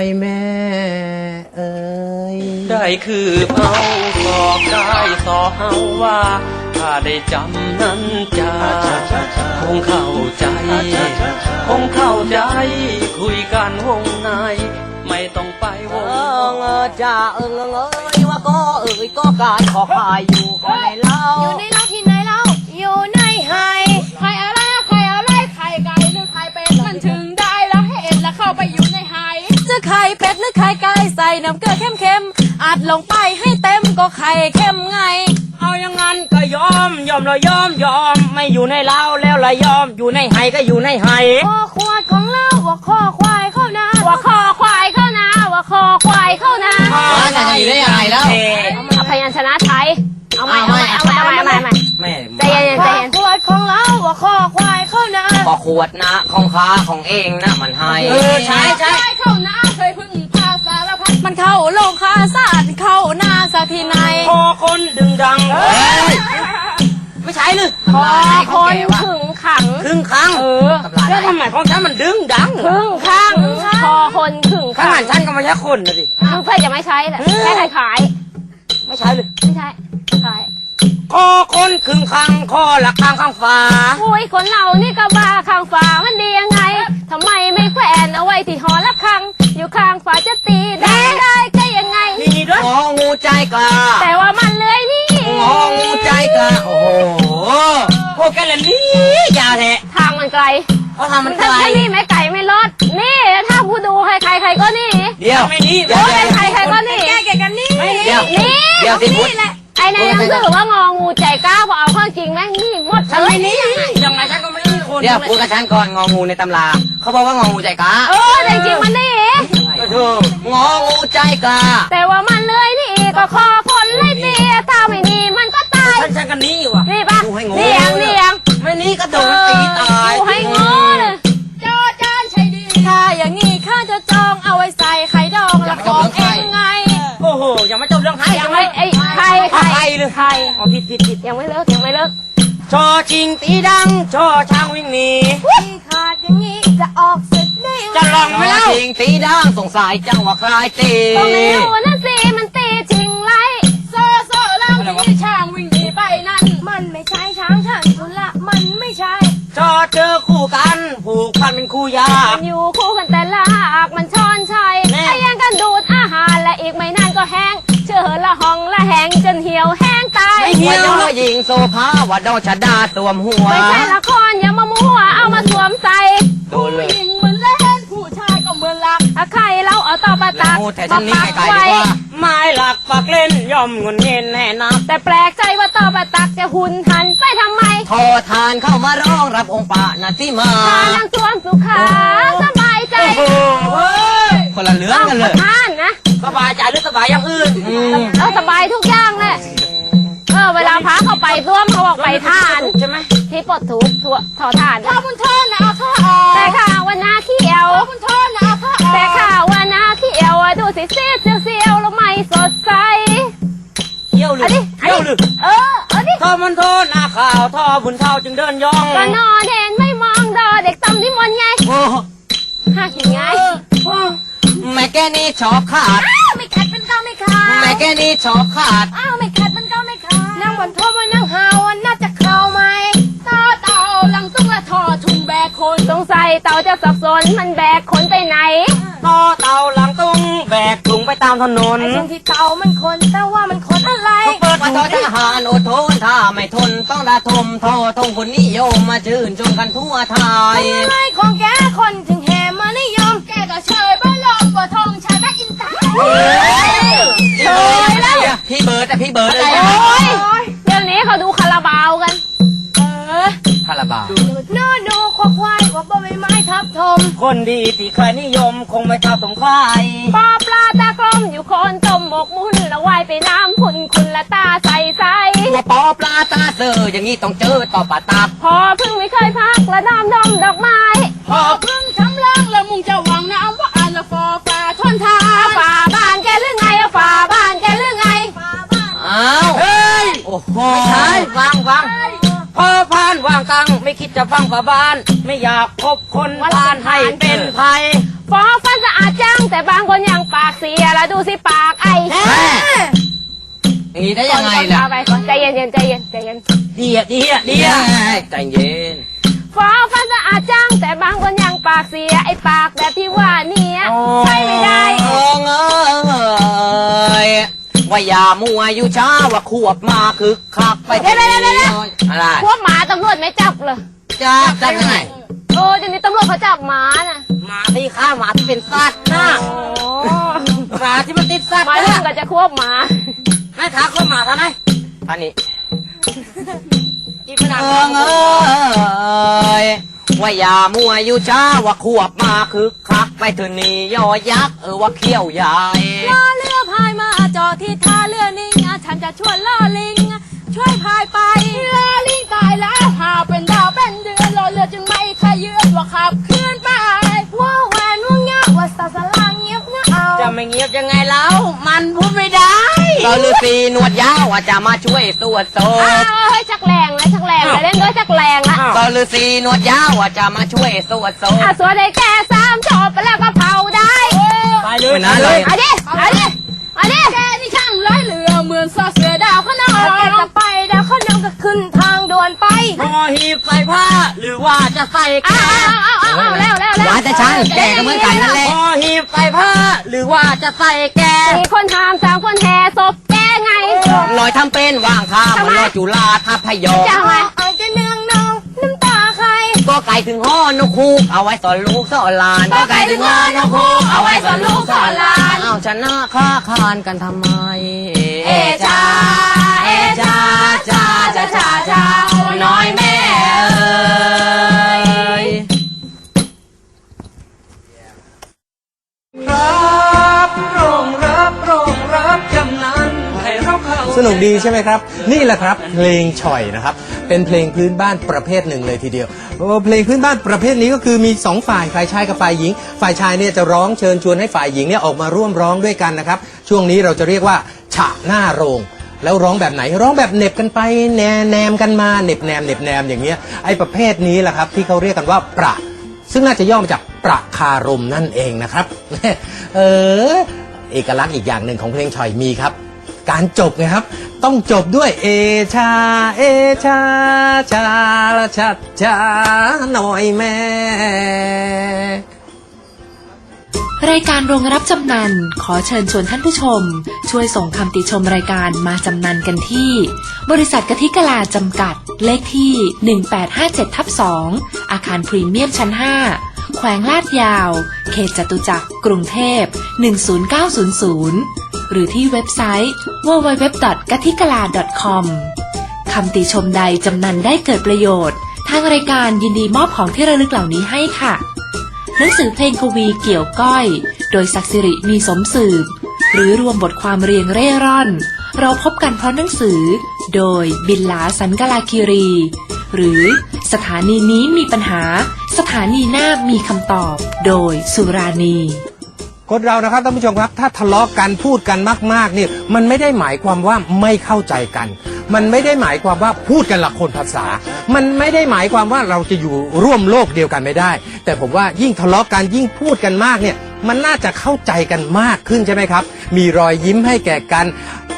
ไอ้แม่เอ้ยได้คือเมาสอบได้สอบเฮาว่า ถ้าได้จำนั้นจะคงเข้าใจ คงเข้าใจ คุยกันวงใน ไม่ต้องไปวเองอจ่าเอิงเอ้ยว่าก็เอ้ยก็การขอขายอยู่ก็ในเล่าอยู่ในเล้าที่ไหนเล่าอยู่ในไฮไข่อะไรอะไข่อะไร น้ำเกลือเค็มๆอัดลงไปให้เต็มก็ไข่เค็มไง เอาอย่างนั้นก็ยอมยอมเรายอมยอม ไม่อยู่ในเล้าแล้วละยอมอยู่ในไห้ก็อยู่ในไห้คอขวดของเราว่าคอควายเข้านาว่าคอควายเข้านาว่าคอควายเข้านาว่าจะอยู่ได้ยังไงแล้วเอ่อเอาพยัญชนะไทยเอาใหม่เอาใหม่เอาใหม่เอาใหม่เอาใหม่เอาใหม่แม่ใจเย็นๆใจเย็นขวดของเราว่าคอควายเข้านาก็ขวดนะของค้าของเองนะมันให้เออใช่ใช่เข้านาเคย มันเข้าโลงคาศาสตร์เข้านาสักทีไหนพอคนดึงดังไม่ใช่หรือพอคนขึงขังครึ่งครั้งเออแล้วทำไมของฉันมันดึงดังขึงขังพอคนขึงข้างขัหังนฉันก็ไม่ใช่คนนะดิมึงเพื่อจะไม่ใช้แหละแค่ขายขายไม่ใช่หรือไม่ใช่ขายคอคนครึ่งครั้งคอหลักข้างข้างฟ้าอุ้ยคนเรานี่ก็บ้าข้างฝามันดียังไงทำไมไม่แขวนเอาไว้ที่หอละคัง อยู่ข้างฝาจะตีได้ได้ก็ยังไง นี่นี่ด้วยงองูใจกล้าแต่ว่ามันเลื้อยนี่ งองูใจกล้าโอ้โหพวกแกละนี่ยาวแท้ทางมันไกลเขาทำมันไกถ้าลแค่นี้ไม่ไก่ไม่รอดนี่ ถ้าผู้ดูใครใครใครก็นี่เดี๋ยวไม่นี่เดี๋ยวโอ้ยเดี๋ยวใครใครก็นี่แกแกกันนี่เดี๋ยวนี่เดี๋ยวที่พูดไอในหนังสือว่างองูใจกล้าพอเอาข้อจริงแม่งนี่หมดฉันเลไม่ยนี่ยังไงฉันก็ไม่ นี่คนเดี๋ยวพูดกับฉันก่อนงองูในตำราเขาบอกว่างองูใจกล้าเออแต่จริงมันนี่เอององูใจกล้าแต่ว่ามันเลื้อยนี่ก็คอคนเลยตีถ้าไม่นี่มันก็ตายฉันฉันกันนี่ว่ะนี่ปะดูให้งงนี่ยังนี่ยังไม่นี่ก็โดนตีตายดูให้งอเลยจอจานใช่ดีถ้าอย่างงี้ข้าจะจองเอาไว้ใส่ไข่ดองแล้วของเองไงโอ้โหยังไม่จบเรื่องไห้ยังไม่ไอ้ไข่ไข่ไห้หรือไข่อ๋อผิดผิดผิดยังไม่เลิกยังไม่เลิก ชอชิงตีดังชอช้างวิ่งหนีที่ขาดอย่างงี้จะออกศึกได้ยังไงจะลองไหมเล่าจริงตีด่างสงสัยจังว่าใครตีก็ไม่รู้นะสิมันตีจริงไรโซโซแล้วที่ช้างวิ่งหนีไปนั่นมันไม่ใช่ช้างฉันสุละมันไม่ใช่ชอเจอคู่กันผูกพันเป็นคู่ยามันอยู่คู่กันแต่ละหากมันช้อนชัยแน่ไอ้ยังกันดูดอาหารและอีกไม่นานก็แห้งเชื่อละห้องละแห้งจนเหี่ยว แห้งตายไม่เหี่ว่ายวยอหญิงโซภาว่าดอชดาสวมหัวไม่ใช่ละครอย่ามามั่วเอามาสวมใส่โดนเลยผู้หญิงเหมือนเล่นผู้ชายก็เหมือนรักถ้าใครเราเอาต่อประตักแล้วพูดแต่ฉันนี่มาปักไกลๆดีไว้กว่าไม้หลักปักเล่นย่อมงุนเงินแน่นับแต่แปลกใจว่าต่อประตักจะหุ่นหันไปทำไมทอทานเข้ามาร้องรับองค์ปะนาทิมาทานังสวมสุขาสบายใจโอ้โหเว้ยคนละเรื่องกันเลยทานนะสบายใจหรือสบายอย่างอื่นอืมเราสบายทุกอย่างเลยเออเวลาพาเขาไปร่วมเขาบอกไปทานใช่ไหมที่ปลดทุกข์ทั่วถอทานถ้าบุญโทษนะเอาข้าออกแต่ข่าวว่านาเขียวบุญโทษนะเอาข้าออกแต่ข่าวว่านาเขียวอะดูสิเสียเสียวเสียวแล้วไม่สดใส เที่ยวหรืออันนี้ เที่ยวหรือเออเอาดิทอมันโทษหน้าข่าวทอบุญเท่าจึงเดินย่องก็นอนเห็นไม่มองดอเด็กตำนิมนต์ไงโอ้หากินไงแม่แกนี่ชอบขาด อ้าวไม่ขัดเป็นเก้าไม่ขาดแม่แกนี่ชอบขาด อ้าวไม่ขัดเป็นเก้าไม่ขาด นั่งบนโทษมานั่งหาวน่าจะเข้าไหมต่อเต่าหลังตุ้งละทอทุงแบกคนสงสัยเต่าจะสับสนมันแบกคนไปไหนต่อเต่าหลังตุ้งแบกถุงไปตามถนนไอ้ตรงที่เต่ามันคนแต่ว่ามันคนอะไรเปิดว่าถุทองทหารอดทนถ้าไม่ทนต้องระทมทอทงคนนิยมมาชื่นชมกันทั่วไทยอะไรของแกคนถึงแห่มานิยมแกก็เชยบ้านลองกว่าทองชายแบ็คอินตาพี่เบิร์ดอะพี่เบิร์ดอะพี่เบิร์ดอะไร ม คนดีที่ใครนิยมคงไม่เท่าสมใครปอปลาตากลมอยู่โคนต้มหมกมุ่นละว่ายไปน้ำขุนคุณละตาใสใสตัวปอปลาตาเซอร์อย่างนี้ต้องเจอต่อปะตับพอเพิ่งไม่เคยพักและน้ำดำดอกไม้ พอเพิ่งทำล่างแล้วมุงจะหวังน้ำว่าอ่านละฟอฟ้าทนทา คิดจะฟังฝาบ้าน ไม่อยากคบคนพานให้เป็นภัยฟอฟันสะอาดจ้างแต่บางคนยังปากเสียแล้วดูสิปากไอ้แม่อย่างนี้ได้ยังไงล่ะเอาไปก่อนใจเย็นๆใจเย็นใจเย็นเดียเดียเดียใจเย็นฟ้าฟันสะอาดจังแต่บางคนยังปากเสียไอ้ปากแบบที่ว่าเนี่ยใช่ไม่ได้เอิงเอ้ย ว่าอย่ามัวอยู่ช้าว่าขวบมาคึกคักไปเดี๋ยวเดี๋ยวเดี๋ยวเดี๋ยว อะไรพวกหมาตำรวจไม่จับเลยจับจับยังไงโอ้เดี๋ยวนี้ตำรวจเขาจับหมาน่ะหมาที่ฆ่าหมาที่เป็นสัตว์นะโอ้หมาที่มันติดสัตว์หมานะเรื่องก็จะควบหมานายขาคนหมาท่านไหนท่านนี้อีพนักเอิงเอ้ยว่าอย่ามัวอยู่ช้าว่าขวบมาคึกคักไปเถอะนี่ยอยักษ์เออว่าเขี้ยวใหญ่ล่อเรือพายมา จอดที่ท่าเรือนิ่งอะฉันจะชวนล่อลิงอะช่วยพายไปล่อลิงตายแล้วหาเป็นดาวเป็นเดือนล่อเรือจึงไม่ขยืดว่าขับเคลื่อนไปว่าแหวนว่างเงี้ยว่าสาสลางเงียบเงาเอาจะไม่เงียบยังไงแล้ว มันพูดไม่ได้ตอนฤาษีหนวดยาวว่าจะมาช่วยตรวจสออ้าบวเฮ้ยชักแรงแล้วชักแรงแล้วเล่นด้วยชักแรงละอ้าวตอนฤาษีหนวดยาวว่าจะมาช่วยตรวจสอบอะสวยได้แค่สามจบไปแล้วก็เผาได้ไปเลยไม่น่าเลยเอาดิเอาดิเอาดิแกนี่ช่างร้อยเรือเหมือนซอเสือดาวขนองแกจะไปดาวขนองก็ขึ้นทางด่วนไปพอหีบใส่ผ้า หรือว่าจะใส่แกอ้าวอ้าวอ้าวอ้าวแล้วแล้วแล้วว่าแต่ฉันแกก็เหมือนกันนั่นแหละ พอหีบใส่ผ้า หรือว่าจะใส่แกสี่คนทำสามคนแห่ศพแกไงหน่อยทำเป็นว่างท่าทำมันไมรอจุฬาทัพพยอจะไงเอาจะเนือง ไก่ถึงห้อนกคูกเอาไว้สอนลูกสอนหลานก็ไก่ถึงห้อนกฮูกเอาไว้สอนลูกสอนหลานเอาชนะค้าคานกันทำไม เอชาเอชาชาชาชาชาน้อยแม่เอ้ย สนุกดีใช่ไหมครับ นี่แหละครับเพลงฉ่อยนะครับ เป็นเพลงพื้นบ้านประเภทหนึ่งเลยทีเดียวโอ้เพลงพื้นบ้านประเภทนี้ก็คือมีสองฝ่ายฝ่ายชายกับฝ่ายหญิง ฝ่ายชายเนี่ยจะร้องเชิญชวนให้ฝ่ายหญิงเนี่ยออกมาร่วมร้องด้วยกันนะครับ ช่วงนี้เราจะเรียกว่าฉะหน้าโรงแล้วร้องแบบไหนร้องแบบเน็บกันไปแนแนมกันมาเน็บแนมเน็บแนมอย่างเงี้ยไอ้ประเภทนี้แหละครับที่เขาเรียกกันว่าประซึ่งน่าจะย่อมาจากประคารมนั่นเองนะครับ เออ เอกลักษณ์อีกอย่างหนึ่งของเพลงฉ่อยมีครับ การจบไงครับ ต้องจบด้วยเอชา เอชา ชาละชัดชาหน่อยแม่ รายการโรงรับจำนำขอเชิญชวนท่านผู้ชม ช่วยส่งคำติชมรายการมาจำนำกันที่ บริษัทกะทิกะลาจำกัด เลขที่ 1857ทับ2อาคารพรีเมียมชั้น 5 แขวงลาดยาว เขตจตุจักรกรุงเทพ 10900 หรือที่เว็บไซต์ www.gatikala.com คำติชมใดจำนันได้เกิดประโยชน์ ทางรายการยินดีมอบของที่ระลึกเหล่านี้ให้ค่ะ หนังสือเพลงกวีเกี่ยวก้อย โดยศักดิ์สิริมีสมสืบ หรือรวมบทความเรียงเร่ร่อน เราพบกันเพราะหนังสือ โดยบินลาสันกลาคิรี หรือสถานีนี้มีปัญหา สถานีหน้ามีคำตอบ โดยสุรานี คนเรานะครับท่านผู้ชมครับ ถ้าทะเลาะกันพูดกันมากๆเนี่ยมันไม่ได้หมายความว่าไม่เข้าใจกัน มันไม่ได้หมายความว่าพูดกันละคนภาษา มันไม่ได้หมายความว่าเราจะอยู่ร่วมโลกเดียวกันไม่ได้ แต่ผมว่ายิ่งทะเลาะกันยิ่งพูดกันมากเนี่ยมันน่าจะเข้าใจกันมากขึ้นใช่ไหมครับ มีรอยยิ้มให้แก่กัน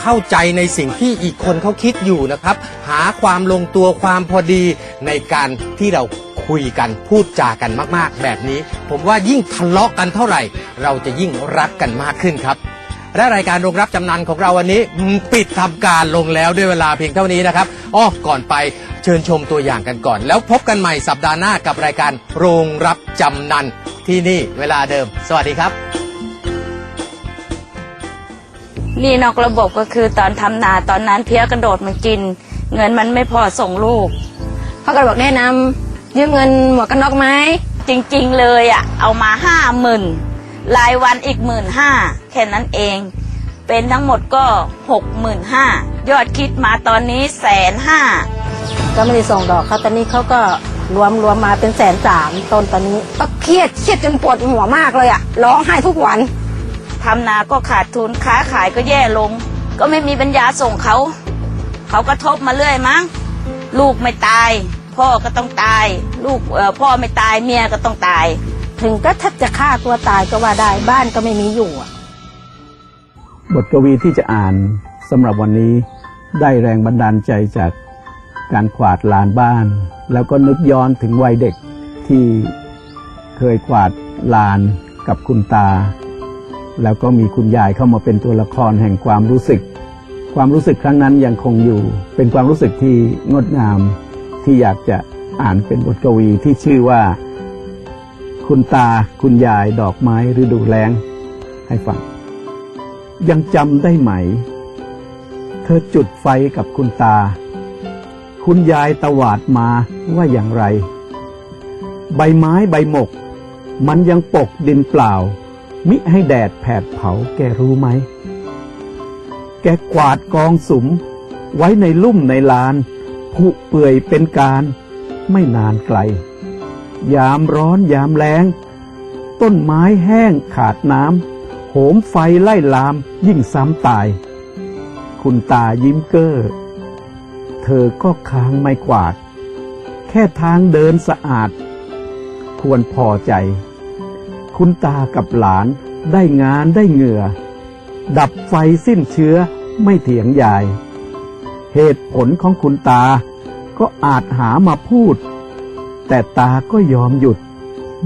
เข้าใจในสิ่งที่อีกคนเขาคิดอยู่นะครับ หาความลงตัวความพอดีในการที่เรา คุยกันพูดจากันมากๆ แบบนี้ ผมว่ายิ่งทะเลาะกันเท่าไหร่ เราจะยิ่งรักกันมากขึ้นครับ และรายการโรงรับจำนันของเราวันนี้อืมปิดทำการลงแล้วด้วยเวลาเพียงเท่านี้นะครับอ้อก่อนไปเชิญชมตัวอย่างกันก่อน แล้วพบกันใหม่สัปดาห์หน้ากับรายการโรงรับจำนันที่นี่เวลาเดิม สวัสดีครับหนี่นอกระบบก็คือตอนทำนาตอนนั้นเพี้ยกระโดดมันกิน เงินมันไม่พอส่งลูกเขาก็บอกแนะนำ ยืมเงินหมวกกันน็อกไหมจริงๆเลยอะ่ะเอามาห้าหมื่นรายวันอีกหมื่นห้าแค่นั้นเอง เป็นทั้งหมดก็หกหมื่นห้ายอดคิดมาตอนนี้แสนห้าก็ไม่ได้ส่งดอกเขาตอนนี้เขาก็รวมรวมมาเป็นแสนสามต้นตอนนี้ก็เครียดเครียดจนปวดหัวมากเลยอะร้องไห้ทุกวันทำนาก็ขาดทุนค้าขายก็แย่ลง ก็ไม่มีปัญญาส่งเขา เขาก็ทบมาเรื่อยมั้ง ลูกไม่ตาย พ่อก็ต้องตาย ลูกพ่อไม่ตายเมียก็ต้องตาย ถึงก็ถ้าจะฆ่าตัวตายก็ว่าได้บ้านก็ไม่มีอยู่บทกวีที่จะอ่านสำหรับวันนี้ได้แรงบันดาลใจจากการขวาดลานบ้าน แล้วก็นึกย้อนถึงวัยเด็กที่เคยขวาดลานกับคุณตา แล้วก็มีคุณยายเข้ามาเป็นตัวละครแห่งความรู้สึก ความรู้สึกครั้งนั้นยังคงอยู่ เป็นความรู้สึกที่งดงาม ที่อยากจะอ่านเป็นบทกวีที่ชื่อว่า คุณตาคุณยายดอกไม้ฤดูแล้ง ให้ฟัง ยังจำได้ไหม เธอจุดไฟกับคุณตา คุณยายตวาดมาว่าอย่างไร ใบไม้ใบหมก มันยังปกดินเปล่า มิให้แดดแผดเผาแกรู้ไหม แกกวาดกองสุมไว้ในลุ่มในลาน ผุเปื่อยเป็นการไม่นานไกล ยามร้อนยามแล้ง ต้นไม้แห้งขาดน้ำโหมไฟไล่ลามยิ่งซ้ำตาย คุณตายิ้มเก้อเธอก็ค้างไม่กวาด แค่ทางเดินสะอาด ควรพอใจ คุณตากับหลานได้งานได้เหงื่อ ดับไฟสิ้นเชื้อไม่เถียงยาย เหตุผลของคุณตา ก็อาจหามาพูด แต่ตาก็ยอมหยุด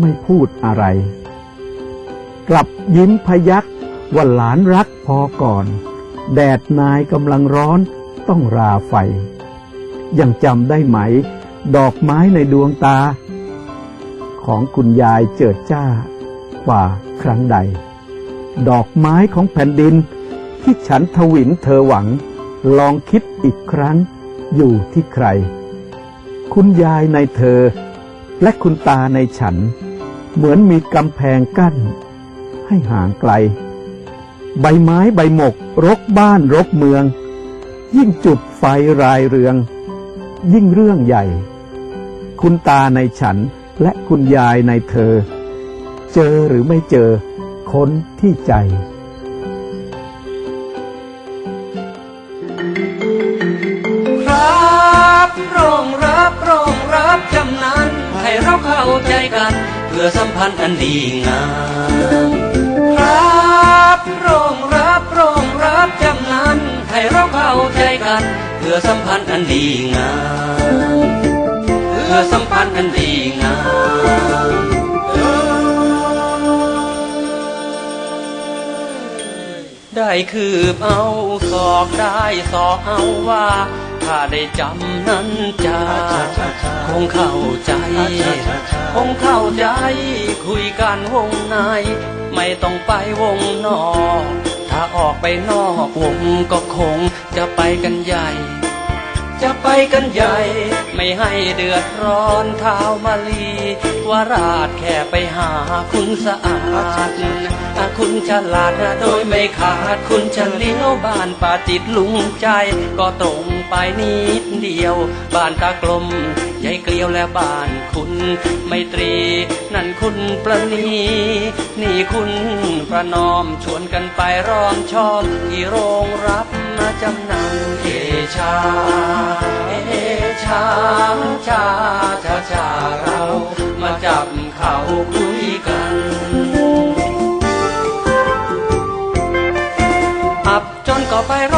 ไม่พูดอะไร กลับยิ้มพยักว่าหลานรักพอก่อน แดดนายกำลังร้อนต้องราไฟ ยังจำได้ไหม ดอกไม้ในดวงตา ของคุณยายเจิดจ้ากว่าครั้งใด ดอกไม้ของแผ่นดินที่ฉันทวินเธอหวัง ลองคิดอีกครั้งอยู่ที่ใคร คุณยายในเธอ และคุณตาในฉัน เหมือนมีกำแพงกั้น ให้ห่างไกล ใบไม้ใบหมก รกบ้านรกเมือง ยิ่งจุดไฟรายเรือง ยิ่งเรื่องใหญ่ คุณตาในฉันและคุณยายในเธอ เจอหรือไม่เจอ ค้นที่ใจ กัน เพื่อสัมพันธ์อันดีงามครับโรงรับโรงรับจำนั้น ให้เราเข้าใจกัน เพื่อสัมพันธ์อันดีงามเพื่อสัมพันธ์อันดีงามได้คืบเอาศอกได้ศอกเอาว่า ถ้าได้จำนั้นจะคงเข้าใจ คงเข้าใจ คุยกันวงใน ไม่ต้องไปวงนอก ถ้าออกไปนอกวงก็คงจะไปกันใหญ่ จะไปกันใหญ่ ไม่ให้เดือดร้อนเท้ามาลีวราดแค่ไปหาคุณสะอาดคุณฉลาดโดยไม่ขาดคุณเลี้ยวบ้านป่าจิตลุงใจ ก็ตรงไปนิดเดียว บ้านตากลม ยายเกลียวและบ้านคุณไม่ตรี นั่นคุณประนีนี่คุณประนอมชวนกันไปร้องชอบที่โรงรับมาจำนำเอชา เอชาชาชาชาเรามาจับเขาคุยกันอับจนก็ไปร้อง